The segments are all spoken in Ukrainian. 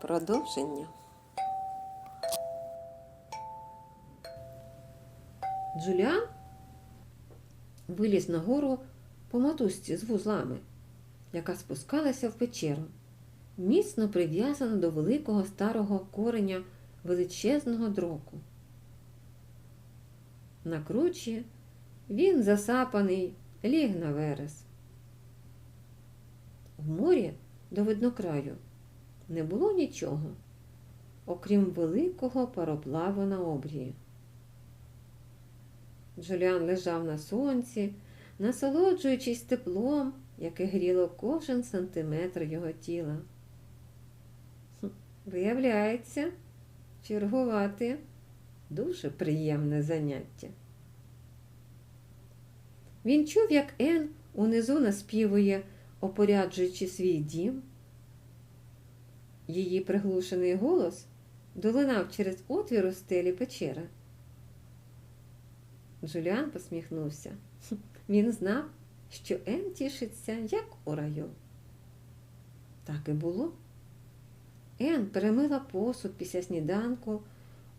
Продовження. Джуліан виліз нагору по мотузці з вузлами, яка спускалася в печеру, міцно прив'язана до великого старого кореня величезного дроку. На кручі він засапаний ліг на верес. В морі до виднокраю не було нічого, окрім великого пароплаву на обрії. Джуліан лежав на сонці, насолоджуючись теплом, яке гріло кожен сантиметр його тіла. Виявляється, чергувати дуже приємне заняття. Він чув, як Ен унизу наспівує, опоряджуючи свій дім. Її приглушений голос долинав через отвір у стелі печери. Джуліан посміхнувся. Він знав, що Ен тішиться, як у раю. Так і було. Ен перемила посуд після сніданку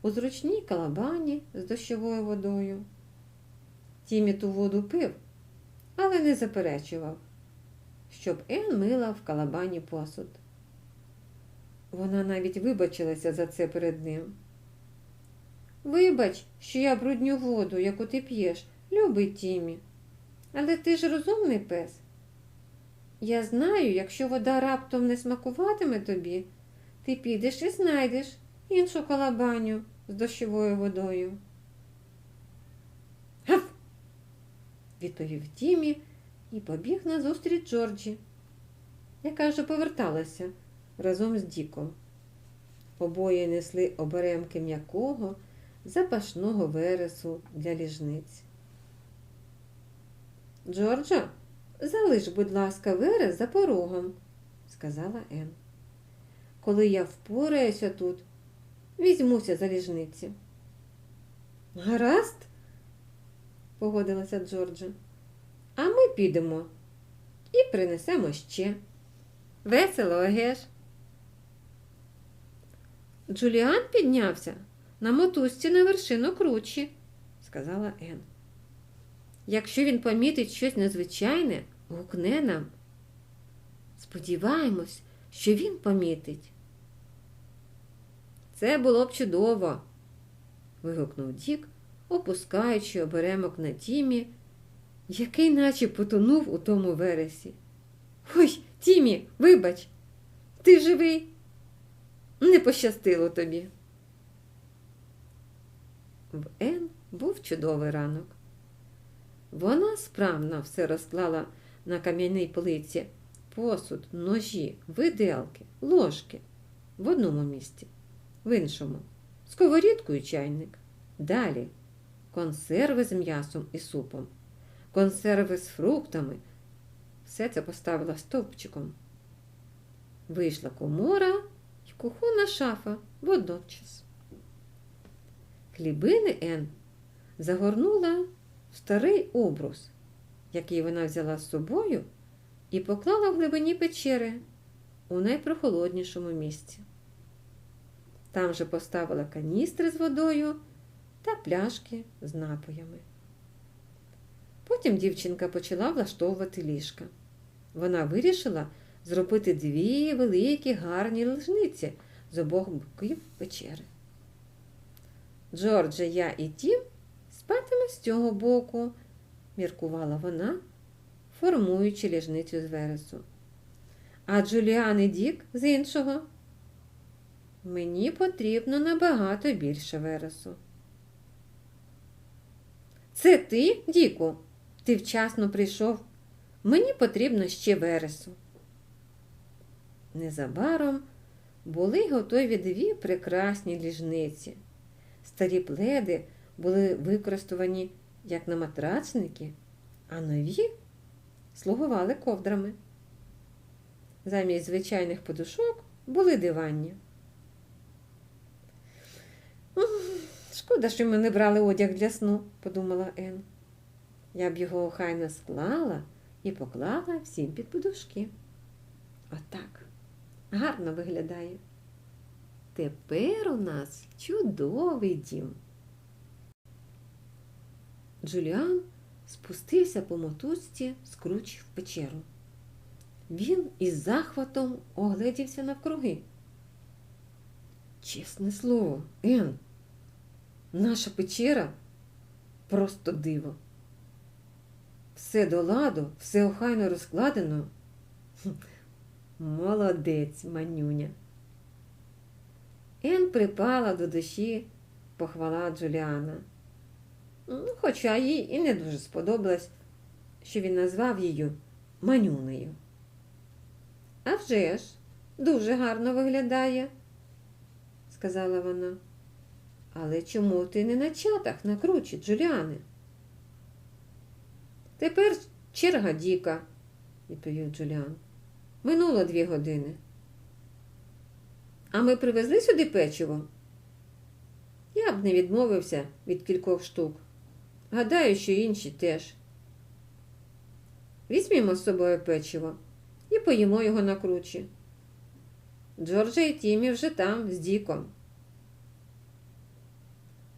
у зручній калабані з дощовою водою. Тімі ту воду пив, але не заперечував, щоб Ен мила в калабані посуд. Вона навіть вибачилася за це перед ним. Вибач, що я брудню воду, яку ти п'єш, любий Тімі. Але ти ж розумний пес. Я знаю, якщо вода раптом не смакуватиме тобі, ти підеш і знайдеш іншу калабаню з дощовою водою. Гав! відповів Тімі і побіг назустріч Джорджі, яка вже поверталася разом з Діком. Обоє несли оберемки м'якого, запашного вересу для ліжниць. Джорджа, залиш, будь ласка, верес за порогом, сказала Ен. Коли я впораюся тут, візьмуся за ліжниці. Гаразд, погодилася Джорджа. А ми підемо і принесемо ще. Весело, еге ж? Джуліан піднявся на мотузці на вершину кручі, сказала Ен. Якщо він помітить щось незвичайне, гукне нам. Сподіваємось, що він помітить. Це було б чудово, вигукнув Дік, опускаючи оберемок на Тімі, який наче потонув у тому вересі. Ой, Тімі, вибач, ти живий? Не пощастило тобі. В Ен був чудовий ранок. Вона справно все розклала на кам'яній полиці посуд, ножі, виделки, ложки в одному місці, в іншому сковорідку і чайник. Далі консерви з м'ясом і супом, консерви з фруктами. Все це поставила стовпчиком. Вийшла комора кухонна шафа водночас. Хлібини Ен загорнула в старий обрус, який вона взяла з собою і поклала в глибині печери у найпрохолоднішому місці. Там же поставила каністри з водою та пляшки з напоями. Потім дівчинка почала влаштовувати ліжка. Вона вирішила зробити дві великі гарні лежниці з обох боків печери. Джорджа, я і Тім спатиме з цього боку, міркувала вона, формуючи ліжницю з вересу. А Джуліан і Дік з іншого. Мені потрібно набагато більше вересу. Це ти, Діку? Ти вчасно прийшов. Мені потрібно ще вересу. Незабаром були готові дві прекрасні ліжниці. Старі пледи були використані як на матрацники, а нові слугували ковдрами. Замість звичайних подушок були диванні. Шкода, що ми не брали одяг для сну, подумала Ен. Я б його охайно склала і поклала всім під подушки. Отак. Гарно виглядає. Тепер у нас чудовий дім. Джуліан спустився по мотузці з кручі в печеру. Він із захватом огледівся навкруги. Чесне слово, Ен, наша печера просто диво. Все до ладу, все охайно розкладено. Молодець, манюня. Ен припала до душі похвала Джуліана. Ну, Хоча їй і не дуже сподобалось, що він назвав її манюнею. А вже ж, дуже гарно виглядає, сказала вона. Але чому ти не на чатах на Джуліане? Тепер черга Діка, відповів Джуліан. Минуло дві години. А ми привезли сюди печиво? Я б не відмовився від кількох штук. Гадаю, що інші теж. Візьмімо з собою печиво і поїмо його на кручі. Джорджа і Тімі вже там, з Діком.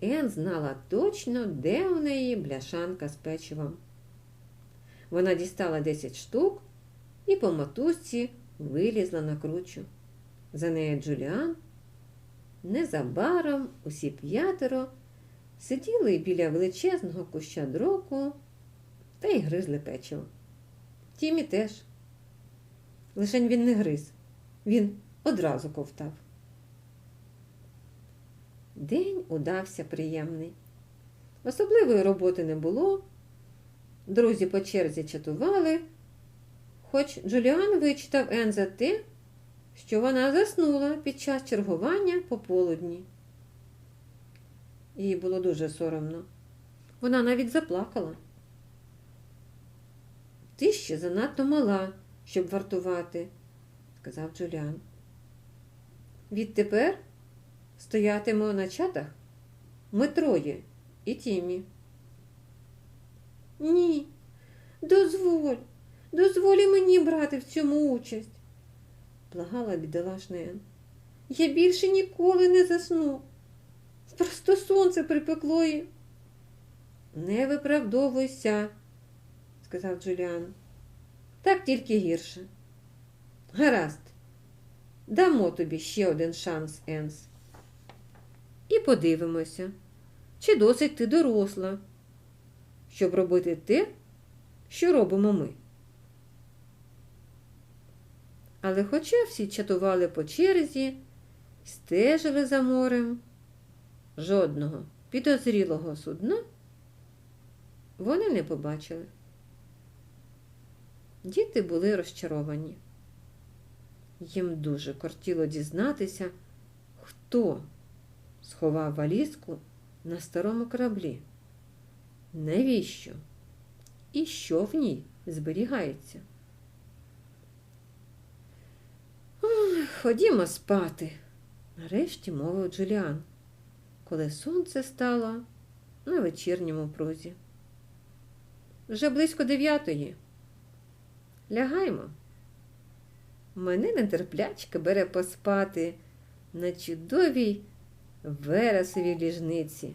Ен знала точно, де у неї бляшанка з печивом. Вона дістала 10 штук і по мотузці вилізла на кручу. За нею Джуліан. Незабаром усі п'ятеро сиділи біля величезного куща дроку та й гризли печиво. Тімі теж. Лишень він не гриз, він одразу ковтав. День удався приємний. Особливої роботи не було. Друзі по черзі чатували, хоч Джуліан вичитав Ен за те, що вона заснула під час чергування пополудні. Їй було дуже соромно. Вона навіть заплакала. Ти ще занадто мала, щоб вартувати, сказав Джуліан. Відтепер стоятимо на чатах ми троє і Тімі. Ні, дозволь, дозволь мені брати в цьому участь, благала бідолашна Ен. Я більше ніколи не засну. Просто сонце припекло і. Не виправдовуйся, сказав Джуліан. Так тільки гірше. Гаразд, дамо тобі ще один шанс, Енс. І подивимося, чи досить ти доросла, щоб робити те, що робимо ми. Але хоча всі чатували по черзі, стежили за морем, жодного підозрілого судна вони не побачили. Діти були розчаровані. Їм дуже кортіло дізнатися, хто сховав валізку на старому кораблі. Навіщо? І що в ній зберігається? Ходімо спати, нарешті мовив Джуліан, коли сонце стало на вечірньому прозі. Вже близько дев'ятої. Лягаймо. Мене нетерплячка бере поспати на чудовій вересовій ліжниці,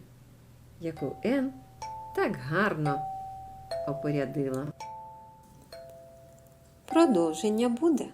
яку Ен так гарно опорядила. Продовження буде.